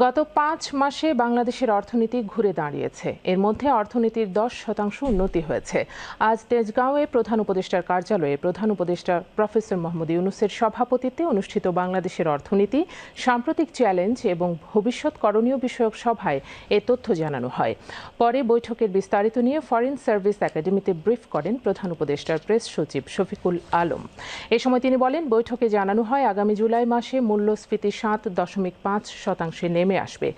গত পাঁচ মাসে বাংলাদেশের অর্থনীতি ঘুরে দাঁড়িয়েছে। এর মধ্যে অর্থনীতির দশ শতাংশ উন্নতি হয়েছে। আজ তেজগাঁওয়ে প্রধান উপদেষ্টার কার্যালয়ে প্রধান উপদেষ্টা প্রফেসর মোহাম্মদ ইউনুসের সভাপতিত্বে অনুষ্ঠিত বাংলাদেশের অর্থনীতি, সাম্প্রতিক চ্যালেঞ্জ এবং ভবিষ্যৎ করণীয় বিষয়ক সভায় এ তথ্য জানানো হয়। পরে বৈঠকের বিস্তারিত নিয়ে ফরেন সার্ভিস একাডেমিতে ব্রিফ করেন প্রধান উপদেষ্টার প্রেস সচিব শফিকুল আলম। এ সময় তিনি বলেন, বৈঠকে জানানো হয়, আগামী জুলাই মাসে মূল্যস্ফীতি সাত দশমিক পাঁচ শতাংশে নেমে আসবে।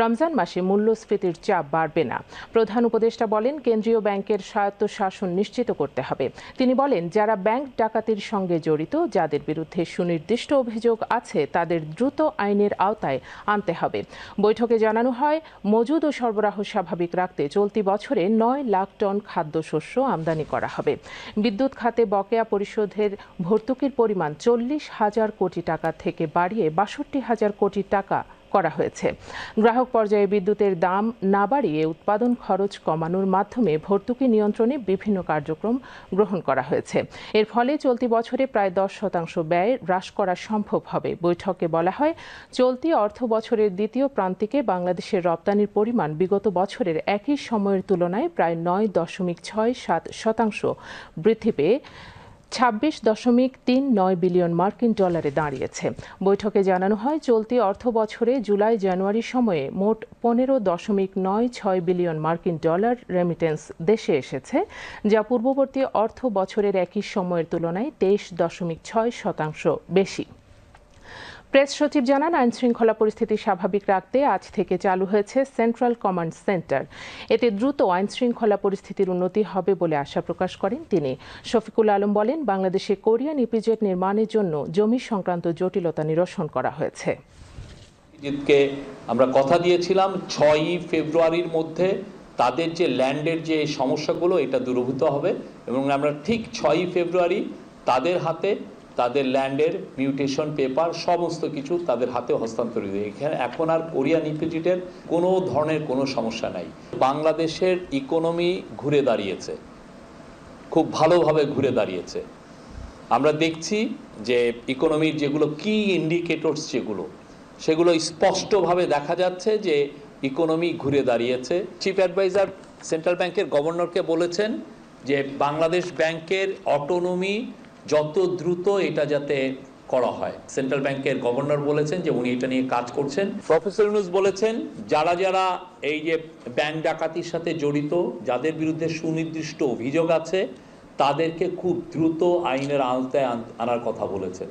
রমজান মাসে মূল্যস্ফীতির চাপ বাড়বে না। প্রধান উপদেষ্টা বলেন, কেন্দ্রীয় ব্যাংকের স্বায়ত্তশাসন নিশ্চিত করতে হবে। তিনি বলেন, যারা ব্যাংক ডাকাতির সঙ্গে জড়িত, যাদের বিরুদ্ধে সুনির্দিষ্ট অভিযোগ আছে, তাদের দ্রুত আইনের আওতায় আনতে হবে। বৈঠকে জানানো হয়, মজুদ ও সরবরাহ স্বাভাবিক রাখতে চলতি বছরে নয় লাখ টন খাদ্যশস্য আমদানি করা হবে। বিদ্যুৎ খাতে বকেয়া পরিশোধের ভর্তুকির পরিমাণ চল্লিশ হাজার কোটি টাকা থেকে বাড়িয়ে বাষট্টি হাজার কোটি টাকা করা হয়েছে। গ্রাহক পর্যায়ে বিদ্যুতের দাম না বাড়িয়ে উৎপাদন খরচ কমানোর মাধ্যমে ভর্তুকি নিয়ন্ত্রণে বিভিন্ন কার্যক্রম গ্রহণ করা হয়েছে। এর ফলে চলতি বছরে প্রায় দশ শতাংশ ব্যয় হ্রাস করা সম্ভব হবে। বৈঠকে বলা হয়, চলতি অর্থ বছরের দ্বিতীয় প্রান্তিকে বাংলাদেশের রপ্তানির পরিমাণ বিগত বছরের একই সময়ের তুলনায় প্রায় নয় দশমিক ছয় সাত শতাংশ বৃদ্ধি পেয়ে ছাব্বিশ দশমিক তিন নয় বিলিয়ন মার্কিন ডলারে দাঁড়িয়েছে। বৈঠকে জানানো হয়, চলতি অর্থ বছরে জুলাই জানুয়ারি সময়ে মোট পনেরো দশমিক নয় ছয় বিলিয়ন মার্কিন ডলার রেমিটেন্স দেশে এসেছে, যা পূর্ববর্তী অর্থ বছরের একই সময়ের তুলনায় তেইশ দশমিক ছয় শতাংশ বেশি। প্রেস সচিব জানান আইন শৃঙ্খলা পরিস্থিতি স্বাভাবিক রাখতে আজ থেকে চালু হয়েছে সেন্ট্রাল কমান্ড সেন্টার। এতে দ্রুত আইন শৃঙ্খলা পরিস্থিতির উন্নতি হবে বলে আশা প্রকাশ করেন তিনি। শফিকুল আলম বলেন, বাংলাদেশে কোরিয়ান ইপিজেট নির্মাণের জন্য জমি সংক্রান্ত জটিলতা নিরসন করা হয়েছে। জিতকে আমরা কথা দিয়েছিলাম ছয়ই ফেব্রুয়ারির মধ্যে। তাদের যে ল্যান্ডের যে সমস্যাগুলো, এটা দূরীভূত হবে এবং আমরা ঠিক ছয়ই ফেব্রুয়ারি তাদের হাতে তাদের ল্যান্ডের মিউটেশন পেপার সমস্ত কিছু তাদের হাতে হস্তান্তরিত এখানে এখন আর কোরিয়ান ইপিজিটের কোনো ধরনের কোনো সমস্যা নাই। বাংলাদেশের ইকোনমি ঘুরে দাঁড়িয়েছে। খুব ভালোভাবে ঘুরে দাঁড়িয়েছে। আমরা দেখছি যে ইকোনমির যেগুলো কি ইন্ডিকেটরস যেগুলো, সেগুলো স্পষ্টভাবে দেখা যাচ্ছে যে ইকোনমি ঘুরে দাঁড়িয়েছে। চিফ অ্যাডভাইজার সেন্ট্রাল ব্যাংকের গভর্নরকে বলেছেন যে বাংলাদেশ ব্যাংকের অটোনমি যত দ্রুত এটা যাতে করা হয়। সেন্ট্রাল ব্যাংকের গভর্নর বলেছেন যে উনি এটা নিয়ে কাজ করছেন। প্রফেসর ইউনুস বলেছেন, যারা যারা এই যে ব্যাংক ডাকাতির সাথে জড়িত, যাদের বিরুদ্ধে সুনির্দিষ্ট অভিযোগ আছে, তাদেরকে খুব দ্রুত আইনের আওতায় আনার কথা বলেছেন।